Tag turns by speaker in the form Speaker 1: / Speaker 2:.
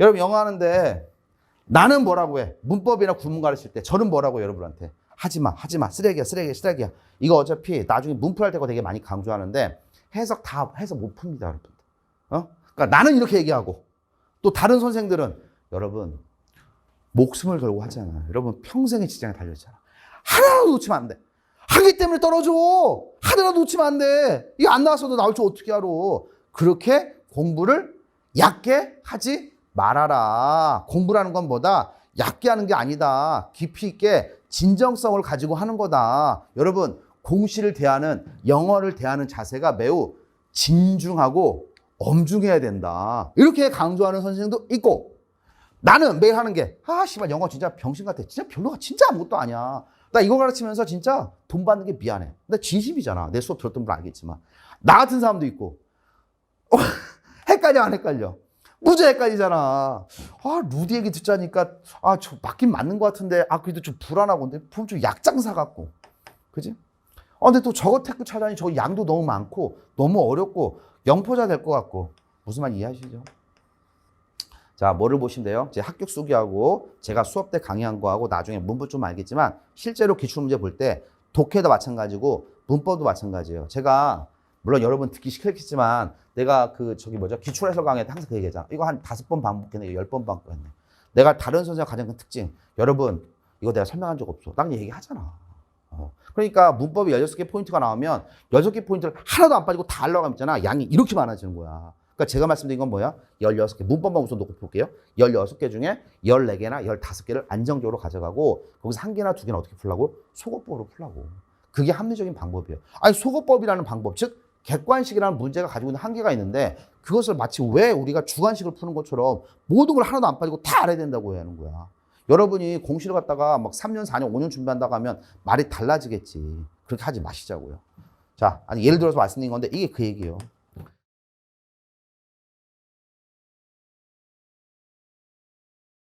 Speaker 1: 여러분 영어 하는데 나는 뭐라고 해? 문법이나 구문 가르칠 때 저는 뭐라고 해요, 여러분한테? 하지 마, 하지 마. 쓰레기야, 쓰레기야, 쓰레기야. 이거 어차피 나중에 문풀할 때가 되게 많이 강조하는데 해석 다 해석 못 풉니다, 여러분. 어? 그러니까 나는 이렇게 얘기하고 또 다른 선생들은 여러분 목숨을 걸고 하잖아. 여러분 평생의 직장에 달려있잖아. 하나라도 놓치면 안 돼. 하기 때문에 떨어져. 하나라도 놓치면 안 돼. 이거 안 나왔어도 나올 줄 어떻게 알아. 그렇게 공부를 얕게 하지 말아라. 공부라는 건 뭐다? 얕게 하는 게 아니다. 깊이 있게 진정성을 가지고 하는 거다. 여러분, 공시를 대하는, 영어를 대하는 자세가 매우 진중하고 엄중해야 된다. 이렇게 강조하는 선생님도 있고, 나는 매일 하는 게, 아, 씨발, 영어 진짜 병신 같아. 진짜 별로가 진짜 아무것도 아니야. 나 이거 가르치면서 진짜 돈 받는 게 미안해. 근데 진심이잖아. 내 수업 들었던 분 알겠지만. 나 같은 사람도 있고, 어, 헷갈려, 안 헷갈려? 헷갈리잖아. 아, 루디 얘기 듣자니까, 아, 저 맞긴 맞는 것 같은데, 아, 그래도 좀 불안하고, 근데 보면 좀 약장사 같고. 그지? 아, 근데 또 저거 테크 찾아니 저 양도 너무 많고, 너무 어렵고, 영포자 될 것 같고. 무슨 말 이해하시죠? 자, 뭐를 보시면 돼요? 제 합격 수기하고 제가 수업 때 강의한 거하고 나중에 문법 좀 알겠지만 실제로 기출 문제 볼 때 독해도 마찬가지고 문법도 마찬가지예요. 제가 물론 여러분 듣기 싫겠지만 내가 그 저기 뭐죠? 기출해설 강의 때 항상 그 얘기하잖아. 이거 한 다섯 번 반복했네. 열 번 반복했네. 내가 다른 선생님 가장 큰 특징. 여러분 이거 내가 설명한 적 없어. 딱 얘기하잖아. 어. 그러니까 문법이 16개 포인트가 나오면 6개 포인트를 하나도 안 빠지고 다 올라가면 있잖아. 양이 이렇게 많아지는 거야. 그러니까 제가 말씀드린 건 뭐야? 16개. 문법만 우선 놓고 볼게요. 16개 중에 14개나 15개를 안정적으로 가져가고 거기서 한 개나 두 개는 어떻게 풀라고? 속어법으로 풀라고. 그게 합리적인 방법이에요. 아니 속어법이라는 방법, 즉 객관식이라는 문제가 가지고 있는 한계가 있는데 그것을 마치 왜 우리가 주관식을 푸는 것처럼 모든 걸 하나도 안 빠지고 다 알아야 된다고 하는 거야. 여러분이 공시를 갖다가 막 3년, 4년, 5년 준비한다고 하면 말이 달라지겠지. 그렇게 하지 마시자고요. 자, 아니 예를 들어서 말씀드린 건데 이게 그 얘기예요.